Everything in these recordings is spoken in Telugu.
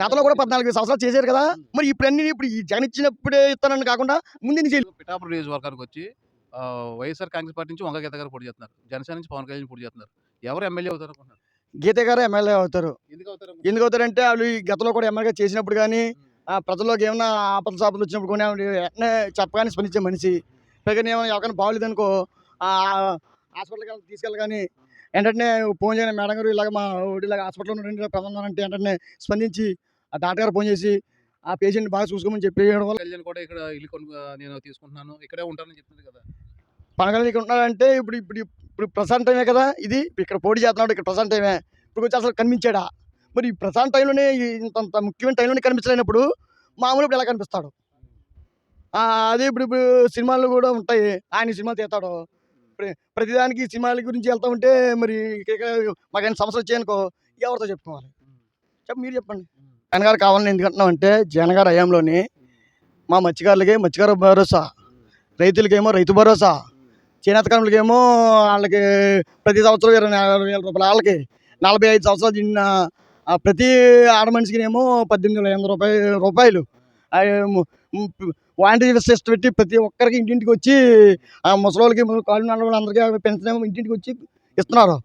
గతంలో కూడా పద్నాలుగు సంవత్సరాలు చేశారు కదా. మరి ఇప్పుడు అన్ని ఇప్పుడు ఈ జగన్ ఇచ్చినప్పుడే ఇస్తానని కాకుండా ముందు పిఠాపురం నియోజకవర్గానికి వచ్చి వైఎస్ఆర్ కాంగ్రెస్ పార్టీ నుంచి వంగ గీత గారు పోటీ చేస్తున్నారు. జనసేన నుంచి పవన్ కళ్యాణ్ పోటీ చేస్తున్నారు. ఎవరు ఎమ్మెల్యే అవుతారు అనుకుంటున్నారు? గీత గారు ఎమ్మెల్యే అవుతారు. ఎందుకు అవుతారు ఎందుకు అవుతారంటే వాళ్ళు ఈ గతంలో కూడా ఎమ్మెల్యేగా చేసినప్పుడు కానీ ఆ ప్రజల్లోకి ఏమైనా ఆపద సాపదలు వచ్చినప్పుడు కానీ వెంటనే చెప్పగానే స్పందించే మనిషి. పైగా ఏమైనా ఎవరికైనా బాగోలేదు అనుకో హాస్పిటల్కి తీసుకెళ్ళి కానీ వెంటనే ఫోన్ చేయని మేడం గారు ఇలాగ మా ఇలాగ హాస్పిటల్లో రెండు ప్రమాదం అంటే వెంటనే స్పందించి ఆ డాక్టర్ ఫోన్ చేసి ఆ పేషెంట్ బాగా చూసుకోమని చెప్పేయడం వల్ల కళ్యాణ్ కూడా ఇక్కడ ఇల్లు నేను తీసుకుంటున్నాను. ఇక్కడే ఉంటానని చెప్తుంది కదా. పనగలు ఇక్కడ ఉన్నాడంటే ఇప్పుడు ఇప్పుడు ఇప్పుడు ప్రశాంత్ టైమే కదా ఇది. ఇక్కడ పోటీ చేస్తున్నాడు ఇక్కడ ప్రశాంత్ టైమే ఇప్పుడు వచ్చి అసలు కనిపించాడా? మరి ఈ ప్రశాంత్ టైంలోనే ఇంత ముఖ్యమైన టైంలోనే కనిపించలేనప్పుడు మామూలు ఇప్పుడు ఎలా కనిపిస్తాడు? అదే ఇప్పుడు ఇప్పుడు సినిమాలు కూడా ఉంటాయి. ఆయన సినిమాలు తీస్తాడు. ప్ర- ప్రతిదానికి సినిమాల గురించి వెళ్తా ఉంటే మరి మాకు ఆయన సమస్యలు వచ్చాయనుకో ఎవరితో చెప్పుకోవాలి? చెప్ప మీరు చెప్పండి. జగన్ గారు కావాలని ఎందుకంటున్నాం అంటే జగన్ గారు హయాంలోని మా మత్స్యకారులకి మత్స్యకారు భరోసా రైతులకేమో రైతు భరోసా చేనేతకారులకేమో వాళ్ళకి ప్రతి సంవత్సరం ఇరవై నాలుగు వేల రూపాయలు వాళ్ళకి నలభై ఐదు సంవత్సరాలు తిన్న ప్రతి ఆడ మనిషికినేమో పద్దెనిమిది వేల ఎనిమిది రూపాయలు. రూపాయలు వాలంటీర్ సిస్టమ్ పెట్టి ప్రతి ఒక్కరికి ఇంటింటికి వచ్చి ఆ వాళ్ళకి కాళ్ళు నడవాలి అందరికీ పెన్షన్ ఏమో ఇంటింటికి వచ్చి ఇస్తున్నారు.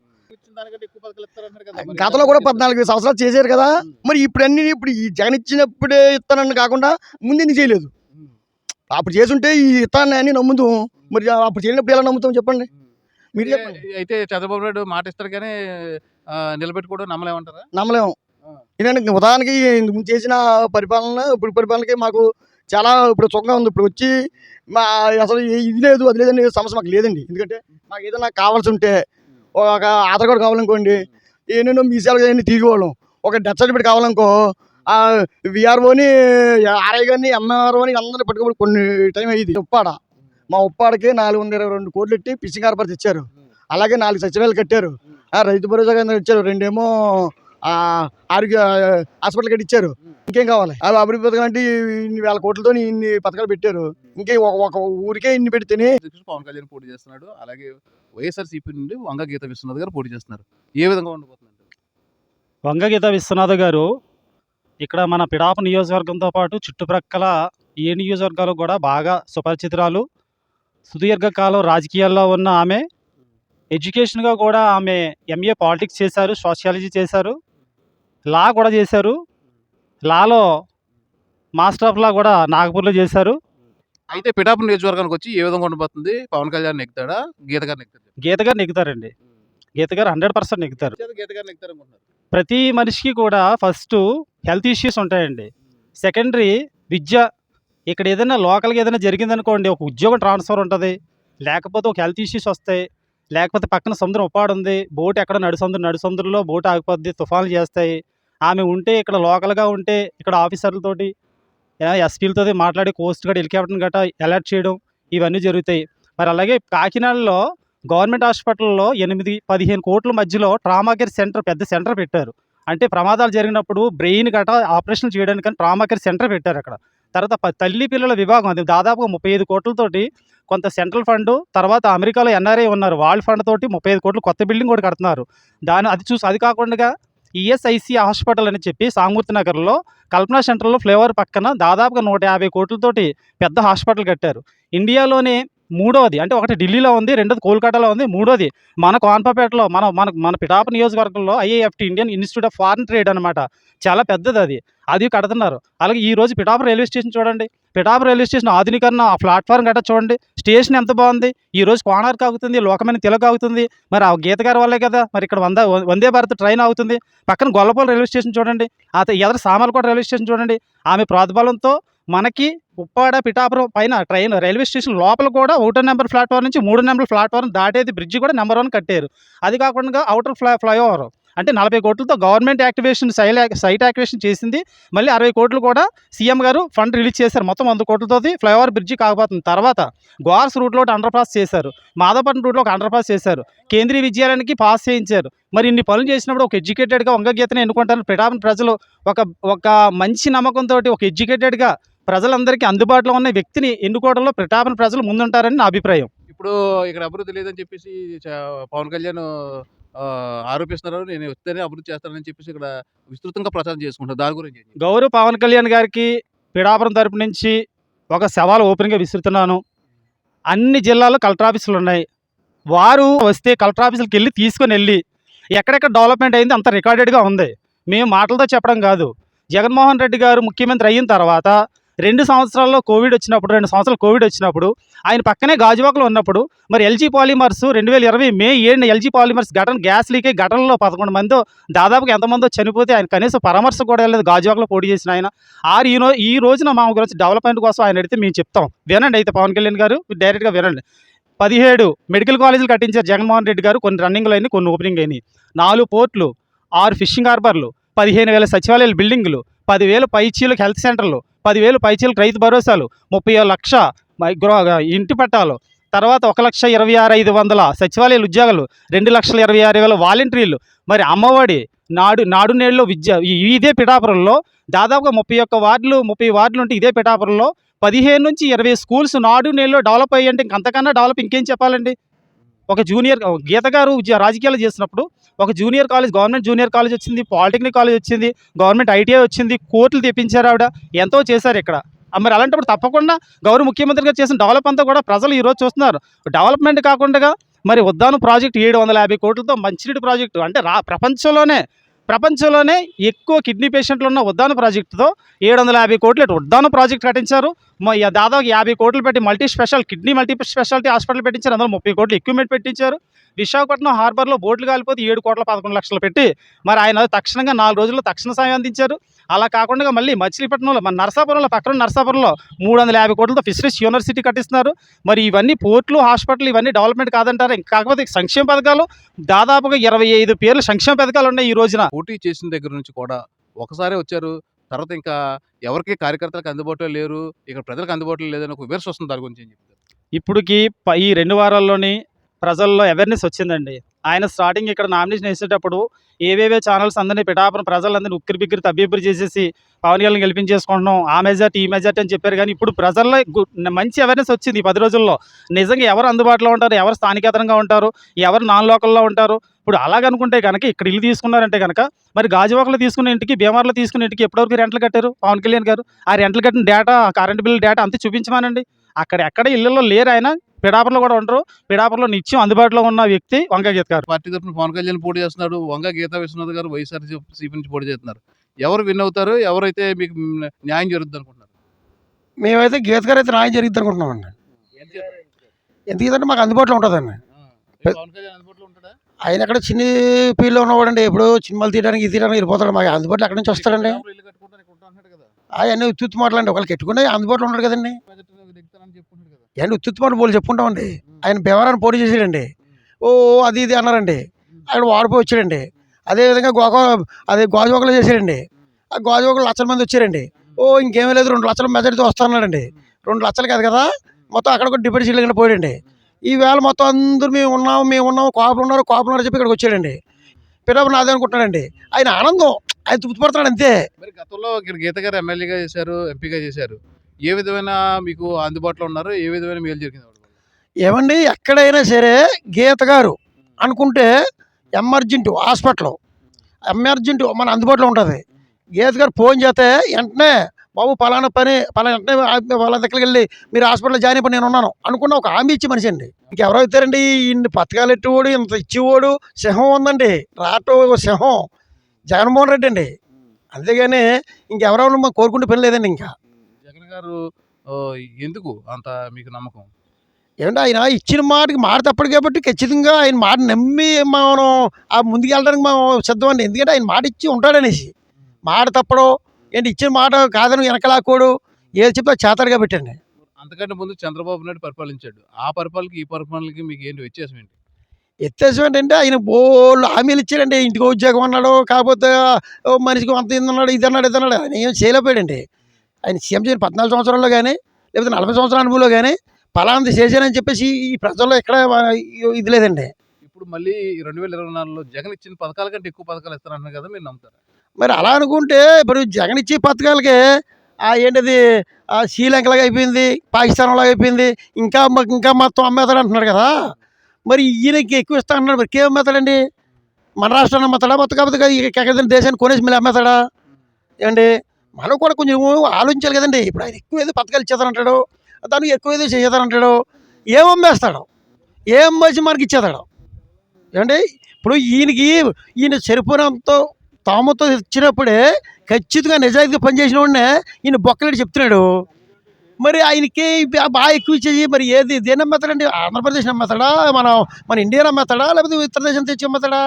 గతంలో కూడా పద్నాలుగు సంవత్సరాలు చేశారు కదా. మరి ఇప్పుడు అన్ని ఇప్పుడు ఈ జగన్ ఇచ్చినప్పుడే ఇస్తానని కాకుండా ముందు చేయలేదు. అప్పుడు చేసుంటే ఈ ఇస్తానని అని నమ్ముతాం. మరి అప్పుడు చేయనప్పుడు ఎలా నమ్ముతాం చెప్పండి? మీరు చెప్పండి. అయితే- చంద్రబాబు నాయుడు మాట ఇస్తారు కానీ నిలబెట్టుకోవడం నమ్మలేమంటారా? నమ్మలేము. ఎందుకంటే ఉదాహరణకి చేసిన పరిపాలన ఇప్పుడు పరిపాలనకి మాకు చాలా ఇప్పుడు సుఖంగా ఉంది. ఇప్పుడు వచ్చి మా అసలు ఇది లేదు అది లేదని సమస్య మాకు లేదండి. ఎందుకంటే మాకు ఏదైనా కావాల్సి ఉంటే ఒక ఆధార్ కార్డు కావాలనుకోండి ఏనేనో మీసాలు కానీ తీసుకోవడం ఒక డెత్ సర్టిఫికేట్ కావాలనుకో విఆర్ఓని ఆర్ఐ గారిని ఎంఆర్ఓని అందరిని పట్టుకోబడి కొన్ని టైం అయ్యింది ఉప్పాడ. మా ఉప్పాడకి నాలుగు వందల ఇరవై రెండు కోట్లు పెట్టి ఫిషింగ్ హార్బర్ తెచ్చారు అలాగే నాలుగు సచివాలయాలు కట్టారు. ఆ రైతు భరోసా కేంద్రం ఇచ్చారు. రెండేమో ఆరోగ్య హాస్పిటల్ కట్టి ఇచ్చారు. ఇంకేం కావాలి? అవి అభివృద్ధి పథకం అంటే ఇన్ని వేల కోట్లతో ఇన్ని పథకాలు పెట్టారు. ఇంకే ఒక ఒక ఊరికే ఇన్ని పెడితేనే పవన్ కళ్యాణ్ పోటీ చేస్తున్నాడు. అలాగే వైఎస్ఆర్సీపీ నుండి వంగ గీత విశ్వనాథ్ గారు పోటీ చేస్తున్నారు. ఏ విధంగా ఉండబోతుంది వంగగీత విశ్వనాథ్ గారు ఇక్కడ మన పిడాప నియోజకవర్గంతో పాటు చుట్టుప్రక్కల ఏ నియోజకవర్గాలు కూడా బాగా సుపరిచితురాలు. సుదీర్ఘకాలం రాజకీయాల్లో ఉన్న ఆమె. ఎడ్యుకేషన్గా కూడా ఆమె ఎంఏ పాలిటిక్స్ చేశారు సోషియాలజీ చేశారు. లా కూడా చేశారు. లాలో మాస్టర్ ఆఫ్ లా కూడా నాగపూర్లో చేశారు. అయితే పిఠాపురం నియోజకవర్గానికి వచ్చి ఏ విధంగా ఉండబోతుంది? పవన్ కళ్యాణ్ నెగ్గుతాడా గీత గారు నెగ్గుతాడు గీత గారు నెగ్గుతారండి. గీత గారు హండ్రెడ్ పర్సెంట్ నెగ్గుతారు. గీత గారు నెగ్గుతారు అనుకుంటున్నారు ప్రతి మనిషికి కూడా ఫస్ట్ హెల్త్ ఇష్యూస్ ఉంటాయండి. సెకండరీ విద్య ఇక్కడ ఏదైనా లోకల్గా ఏదైనా జరిగిందనుకోండి ఒక ఉద్యోగం ట్రాన్స్ఫర్ ఉంటుంది. లేకపోతే ఒక హెల్త్ ఇష్యూస్ వస్తాయి. లేకపోతే పక్కన సముద్రం ఉప్పాడు ఉంది బోట్ ఎక్కడ నడుసందు నడుసందులో బోట్ ఆగిపోద్ది తుఫాన్లు చేస్తాయి. ఆమె ఉంటే ఇక్కడ లోకల్గా ఉంటే ఇక్కడ ఆఫీసర్లతోటి ఎస్పీలతో మాట్లాడి కోస్ట్ గట్రా హెలికాప్టర్ గట్రా అలర్ట్ చేయడం ఇవన్నీ జరుగుతాయి. మరి అలాగే కాకినాడలో గవర్నమెంట్ హాస్పిటల్లో ఎనిమిది పదిహేను కోట్ల మధ్యలో ట్రామా కేర్ సెంటర్ పెద్ద సెంటర్ పెట్టారు. అంటే ప్రమాదాలు జరిగినప్పుడు బ్రెయిన్ గట ఆపరేషన్ చేయడానికి ట్రామా కేర్ సెంటర్ పెట్టారు అక్కడ. తర్వాత తల్లి పిల్లల విభాగం అది దాదాపుగా ముప్పై ఐదు కోట్లతోటి కొంత సెంట్రల్ ఫండ్ తర్వాత అమెరికాలో ఎన్ఆర్ఐ ఉన్నారు. వాళ్ళ ఫండ్ తోటి ముప్పై ఐదు కోట్లు కొత్త బిల్డింగ్ కూడా కడుతున్నారు. దాని అది చూసి అది కాకుండా ఈఎస్ఐసి హాస్పిటల్ అని చెప్పి సాంగూర్తి నగర్లో కల్పనా సెంటర్లో ఫ్లేవర్ పక్కన దాదాపుగా నూట యాభై కోట్లతోటి పెద్ద హాస్పిటల్ కట్టారు. ఇండియాలోనే మూడోది. అంటే ఒకటి ఢిల్లీలో ఉంది రెండోది కోల్కతాలో ఉంది మూడోది మన కోన్పపేటలో మన మన మన పిఠాప నియోజకవర్గంలో IAFT Indian Institute of Foreign Trade అనమాట చాలా పెద్దది అది. అది కడుతున్నారు. అలాగే ఈ రోజు పిఠాప రైల్వే స్టేషన్ చూడండి. పిఠాప రైల్వే స్టేషన్ ఆధునీకరణ ఆ ప్లాట్ఫామ్ గట్రా చూడండి. స్టేషన్ ఎంత బాగుంది. ఈ రోజు కోణార్క్ ఆగుతుంది లోకమైన తిలక్ ఆగుతుంది మరి ఆ గీత గారి వల్లే కదా మరి ఇక్కడ వంద వందే భారత్ ట్రైన్ ఆగుతుంది. పక్కన గొల్లపల్లి రైల్వే స్టేషన్ చూడండి. ఆ ఎదర సామర్లకోట రైల్వే స్టేషన్ చూడండి. ఆమె ప్రోద్బలంతో మనకి ఉప్పాడ పిఠాపురం పైన ట్రైన్ రైల్వే స్టేషన్ లోపల కూడా ఒకటో నెంబర్ ప్లాట్ఫామ్ నుంచి మూడో నెంబర్ ప్లాట్ఫామ్ దాటేది బ్రిడ్జ్ కూడా నెంబర్ వన్ కట్టారు. అది కాకుండా అవుటర్ ఫ్లై ఫ్లైఓవర్ అంటే నలభై కోట్లతో గవర్నమెంట్ యాక్టివేషన్ సైల్ సైట్ యాక్టివేషన్ చేసింది. మళ్ళీ అరవై కోట్లు కూడా సీఎం గారు ఫండ్ రిలీజ్ చేశారు. మొత్తం వంద కోట్లతో ఫ్లైఓవర్ బ్రిడ్జి కాకపోతుంది. తర్వాత గోర్స్ రూట్లో ఒకటి అండర్ పాస్ చేశారు. మాధవపట్నం రూట్లో ఒక అండర్ పాస్ చేశారు. కేంద్రీయ విద్యాలయానికి పాస్ చేయించారు. మరి ఇన్ని పనులు చేసినప్పుడు ఒక ఎడ్యుకేటెడ్గా వంగగీతనే ఎన్నుకుంటారు. పిఠాపన ప్రజలు ఒక ఒక మంచి నమ్మకంతో ఒక ఎడ్యుకేటెడ్గా ప్రజలందరికీ అందుబాటులో ఉన్న వ్యక్తిని ఎన్నుకోవడంలో పిఠాపన ప్రజలు ముందుంటారని నా అభిప్రాయం ఇప్పుడు ఇక్కడ అభివృద్ధి లేదని చెప్పేసి పవన్ కళ్యాణ్ ఆరోపిస్తున్నారు. నేను వస్తేనే అభివృద్ధి చేస్తానని చెప్పేసి ఇక్కడ విస్తృతంగా ప్రచారం చేసుకుంటారు. దాని గురించి? గౌరవ్ పవన్ కళ్యాణ్ గారికి పిఠాపురం తరపు నుంచి ఒక సవాల్ ఓపెన్గా విసురుతున్నాను అన్ని జిల్లాలో కలెక్టర్ ఆఫీసులు ఉన్నాయి వారు వస్తే కలెక్టర్ ఆఫీసులకు వెళ్ళి తీసుకొని వెళ్ళి ఎక్కడెక్కడ డెవలప్మెంట్ అయింది అంత రికార్డెడ్గా ఉంది మేము మాటలతో చెప్పడం కాదు జగన్మోహన్ రెడ్డి గారు ముఖ్యమంత్రి అయిన తర్వాత రెండు సంవత్సరాల్లో కోవిడ్ వచ్చినప్పుడు రెండు సంవత్సరాలు కోవిడ్ వచ్చినప్పుడు ఆయన పక్కనే గాజువాకలో ఉన్నప్పుడు మరి ఎల్జీ పాలిమర్స్ రెండు వేల ఇరవై మే ఏడున ఎల్జీ పాలిమర్స్ ఘటన గ్యాస్ లీకే ఘటనలో పదకొండు మందో దాదాపుగా ఎంతమందో చనిపోతే ఆయన కనీసం పరామర్శ కూడా వెళ్ళలేదు గాజువాకలో పోటీ చేసిన ఆయన. ఆరు ఈ ఈ రోజున మా గురించి డెవలప్మెంట్ కోసం ఆయన అడిగితే మేము చెప్తాం. వినండి అయితే పవన్ కళ్యాణ్ గారు డైరెక్ట్గా వినండి. పదిహేడు మెడికల్ కాలేజీలు కట్టించారు జగన్మోహన్ రెడ్డి గారు కొన్ని రన్నింగ్లు అయినాయి కొన్ని ఓపెనింగ్ అయినాయి. నాలుగు పోర్ట్లు ఆరు ఫిషింగ్ హార్బర్లు పదిహేను వేల సచివాలయాల బిల్డింగులు పదివేలు పైచీలకు హెల్త్ సెంటర్లు పదివేలు పైచీలకు రైతు భరోసాలు ముప్పై లక్ష గృహ ఇంటి పట్టాలు. తర్వాత ఒక లక్ష ఇరవై ఆరు ఐదు వందల సచివాలయాల ఉద్యోగాలు రెండు లక్షల ఇరవై ఆరు వేల వాలంటీర్లు. మరి అమ్మఒడి నాడు నాడు నేడులో విద్య ఇదే పిఠాపురంలో దాదాపుగా ముప్పై ఒక్క వార్డులు ముప్పై వార్డులు ఉంటే ఇదే పిఠాపురంలో పదిహేను నుంచి ఇరవై స్కూల్స్ నాడు నేడులో డెవలప్ అయ్యి అంటే ఇంకంతకన్నా డెవలప్ ఇంకేం చెప్పాలండి? ఒక జూనియర్ గీత గారు రాజకీయాలు చేసినప్పుడు ఒక junior college government junior college వచ్చింది పాలిటెక్నిక్ కాలేజ్ వచ్చింది గవర్నమెంట్ ఐటీఐ వచ్చింది కోర్టులు తెప్పించారు ఆవిడ ఎంతో చేశారు ఇక్కడ. మరి అలాంటప్పుడు తప్పకుండా గౌరవ ముఖ్యమంత్రి గారు చేసిన డెవలప్ అంతా కూడా ప్రజలు ఈరోజు చూస్తున్నారు. డెవలప్మెంట్ కాకుండా మరి ఉద్దానం ప్రాజెక్ట్ ఏడు వందల యాభై కోట్లతో మంచినీటి ప్రాజెక్టు అంటే రా ప్రపంచంలోనే ప్రపంచంలోనే ఎక్కువ కిడ్నీ పేషెంట్లు ఉన్న ఉద్దాన ప్రాజెక్టుతో ఏడు వందల యాభై కోట్లు ఇటు ఉద్దాన ప్రాజెక్ట్ కట్టించారు. దాదాపు యాభై కోట్లు పెట్టి multi special kidney multi speciality hospital పెట్టించారు. అందులో ముప్పై కోట్లు ఎక్విప్మెంట్ పెట్టించారు. విశాఖపట్నం హార్బర్లో బోట్లు కాలిపోతే ఏడు కోట్ల పదకొండు లక్షలు పెట్టి మరి ఆయన తక్షణంగా నాలుగు రోజుల్లో తక్షణ సాయం అందించారు. అలా కాకుండా మళ్ళీ మచిలీపట్నంలో మన నరసాపురంలో పక్కన నరసాపురంలో మూడు వందల యాభై కోట్లతో ఫిషరీస్ యూనివర్సిటీ కట్టిస్తున్నారు. మరి ఇవన్నీ పోర్ట్లు హాస్పిటల్ ఇవన్నీ డెవలప్మెంట్ కాదంటారు. ఇంకా కాకపోతే సంక్షేమ పథకాలు దాదాపుగా ఇరవై ఐదు పేర్లు సంక్షేమ పథకాలు ఉన్నాయి ఈ రోజున. పోటీ చేసిన దగ్గర నుంచి కూడా ఒకసారి వచ్చారు. తర్వాత ఇంకా ఎవరికీ కార్యకర్తలకు అందుబాటులో లేరు. ఇక్కడ ప్రజలకు అందుబాటులో లేదని ఒక విమర్శ వస్తుంది. దాని గురించి ఏం చెప్తారు? ఇప్పటికి ప- ఈ రెండు వారాల్లోని ప్రజల్లో అవేర్నెస్ వచ్చిందండి ఆయన స్టార్టింగ్ ఇక్కడ నామినేషన్ వేసేటప్పుడు ఏవేవే ఛానల్స్ అందరినీ పిఠాపురం ప్రజలందరినీ ఉక్కిరి బిక్కిరి తబ్బిబ్బిరి చేసేసి పవన్ కళ్యాణ్ గెలిపించేసుకుంటున్నాం ఆ మెజార్టీ ఈ మెజార్టీ అని చెప్పారు. కానీ ఇప్పుడు ప్రజల్లో మంచి అవేర్నెస్ వచ్చింది ఈ పది రోజుల్లో. నిజంగా ఎవరు అందుబాటులో ఉంటారు? ఎవరు స్థానికేతరంగా ఉంటారు? ఎవరు నాన్ లోకల్లో ఉంటారు? ఇప్పుడు అలాగనుకుంటే కనుక ఇక్కడ ఇల్లు తీసుకున్నారంటే కనుక మరి గాజువాకలో తీసుకున్న ఇంటికి భీమవరంలో తీసుకున్న ఇంటికి ఎప్పటివరకు రెంట్లు కట్టారు పవన్ కళ్యాణ్ గారు? ఆ రెంట్లు కట్టిన డేటా కరెంట్ బిల్ డేటా అంతా చూపించమానండి. అక్కడ ఎక్కడ ఇళ్ళల్లో లేరు ఆయన. పిడాపురలో కూడా ఉండరు పిడాపురలో నిత్యం అందుబాటులో ఉన్న వ్యక్తి వంగ గీత గారు పార్టీ తరఫున పవన్ కళ్యాణ్ పోటీ చేస్తున్నాడు. వంగ గీతా విశ్వనాథ్ గారు వైఎస్ఆర్‌సీపీ నుంచి పోటీ చేస్తున్నారు. ఎవరు విన్ అవుతారు? ఎవరైతే మీకు న్యాయం జరుగుతుంది అనుకుంటున్నారు? మేమైతే గీత గారు అయితే న్యాయం జరిగిద్ది అనుకుంటున్నామండి ఎందుకంటే మాకు అందుబాటులో ఉంటుందండి ఉంటాడా? ఆయన అక్కడ చిన్న ఫీల్డ్లో ఉన్నవాడండి ఎప్పుడు సినిమాలు తీయడానికి ఇది తీయడానికి వెళ్ళిపోతాడు మాకు అందుబాటులో ఎక్కడి నుంచి వస్తాడండి. అవన్నీ ఉత్తుత్తు మాటలండి ఒకళ్ళు పెట్టుకునే అందుబాటులో ఉన్నాడు కదండి ఏంటి కదా. అవన్నీ చెప్పుకుంటాం అండి పోలు చెప్పుకుంటామండి? ఆయన బెవరాన్ని పోటీ చేసాడండి ఓ అది ఇది అన్నారండి. అక్కడ వాడిపోయి వచ్చాడండి. అదేవిధంగా గోక అదే గోజోకలు చేశాడండి. ఆ గోజోకలు లక్షల మంది వచ్చారండి. ఓ ఇంకేమీ లేదు రెండు లక్షల మెజారిటీతో వస్తున్నాడండి రెండు లక్షలు కాదు కదా? మొత్తం అక్కడ కూడా డిపెండ్ సీట్లు కింద పోయాడండి. ఈవేళ మొత్తం అందరూ మేము ఉన్నాం మేము ఉన్నాము కాపులు ఉన్నారు కాపులు ఉన్నారు చెప్పి ఇక్కడికి వచ్చాడండి. పిల్లలు నాదే అనుకుంటున్నాడండి. ఆయన ఆనందం ఆయన తృప్తిపడుతున్నాడు అంతే. మరి గతంలో ఇక్కడ గీత గారు ఎమ్మెల్యేగా చేశారు ఎంపీగా చేశారు. ఏ విధమైన మీకు అందుబాటులో ఉన్నారు ఏ విధమైన మేలు జరిగింది ఏమండి ఎక్కడైనా సరే గీత గారు అనుకుంటే ఎమర్జెంట్ హాస్పిటల్ ఎమర్జెంట్ మన అందుబాటులో ఉంటుంది. గీత గారు ఫోన్ చేస్తే వెంటనే బాబు పలానా పని పలానా వెంటనే వాళ్ళ దగ్గరికి వెళ్ళి మీరు హాస్పిటల్లో జాయిన్ అయిపోయి నేను ఉన్నాను. అనుకున్న ఒక హామీ ఇచ్చి మనిషి అండి. ఇంకెవరో అవుతారండి ఇన్ని పథకాలు ఎట్టువాడు ఇంత ఇచ్చేవాడు సింహం ఉందండి రాటో సింహం. జగన్మోహన్ రెడ్డి అండి. అంతేగాని ఇంకెవరెవరు మనం కోరుకుంటే పని లేదండి ఇంకా. గారు ఎందుకు అంత మీకు నమ్మకం? ఏమంటే ఆయన ఇచ్చిన మాటకి మాట తప్పడు కాబట్టి ఖచ్చితంగా ఆయన మాట నమ్మి మనం ఆ ముందుకు వెళ్ళడానికి మనం సిద్ధం అండి ఎందుకంటే ఆయన మాట ఇచ్చి ఉంటాడనేసి. మాట తప్పడం ఏంటి? ఇచ్చిన మాట కాదని వెనకలాకోడు ఏది చెప్తే చేతాడు కాబట్టి అండి అంతకంటే ముందు చంద్రబాబు నాయుడు పరిపాలించాడు. ఆ పరిపాలనకి ఈ పరిపాలనకి మీకు ఏంటి వ్యత్యాసం ఏంటి? ఎత్తేసం ఏంటంటే ఆయన బోళ్ళు హామీలు ఇచ్చాడండి. ఇంటికి ఉద్యోగం అన్నాడు కాకపోతే ఓ మనిషికి అంత ఇది అన్నాడు ఇది అన్నాడు ఇది అన్నాడు ఆయన ఏం చేయలేకపోయాడండి. ఆయన సీఎం చేయని పద్నాలుగు సంవత్సరాల్లో కానీ లేకపోతే నలభై సంవత్సరాల అనుభవంలో కానీ పలాంది చేశానని చెప్పేసి ఈ ప్రజల్లో ఎక్కడ ఇది లేదండి. ఇప్పుడు మళ్ళీ రెండు వేల ఇరవై నాలుగులో జగన్ ఇచ్చిన పథకాల కంటే ఎక్కువ పథకాలు ఇస్తారంటున్నారు కదా మీరు నమ్ముతారా? మరి అలా అనుకుంటే ఇప్పుడు జగన్ ఇచ్చే పథకాలకి ఆ ఏంటిది శ్రీలంకలాగా అయిపోయింది పాకిస్తాన్ లాగా అయిపోయింది ఇంకా ఇంకా మొత్తం అమ్మేతాడు అంటున్నాడు కదా. మరి ఈయనకి ఎక్కువ ఇస్తా అంటున్నాడు మరి కేం అమ్మేతాడండి మన రాష్ట్రాన్ని అమ్మతాడా మొత్తం కాకపోతే ఎక్కడైనా దేశాన్ని కొనేసి మళ్ళీ అమ్మేస్తాడా? ఏమండి మనం కూడా కొంచెం ఆలోచించాలి కదండి. ఇప్పుడు ఆయన ఎక్కువ ఏదో పథకాలు ఇచ్చేస్తానంటాడు దానికి ఎక్కువ ఏదో చేసేస్తానంటాడు ఏం అమ్మేస్తాడు? ఏం మంచి మనకి ఇచ్చేస్తాడు? ఏమండి? ఇప్పుడు ఈయనకి ఈయన సరిపోనంతో తాముతో ఇచ్చినప్పుడే ఖచ్చితంగా నిజాయితీగా పనిచేసిన వాడినే ఈయన బొక్కలేడు చెప్తున్నాడు. మరి ఆయనకి బాగా ఎక్కువ ఇచ్చేది మరి ఏది దేని అమ్మేస్తాడండి? ఆంధ్రప్రదేశ్ అమ్మేస్తాడా? మనం మన ఇండియా అమ్మేస్తాడా? లేకపోతే ఇతర దేశం తెచ్చి అమ్మేస్తాడా?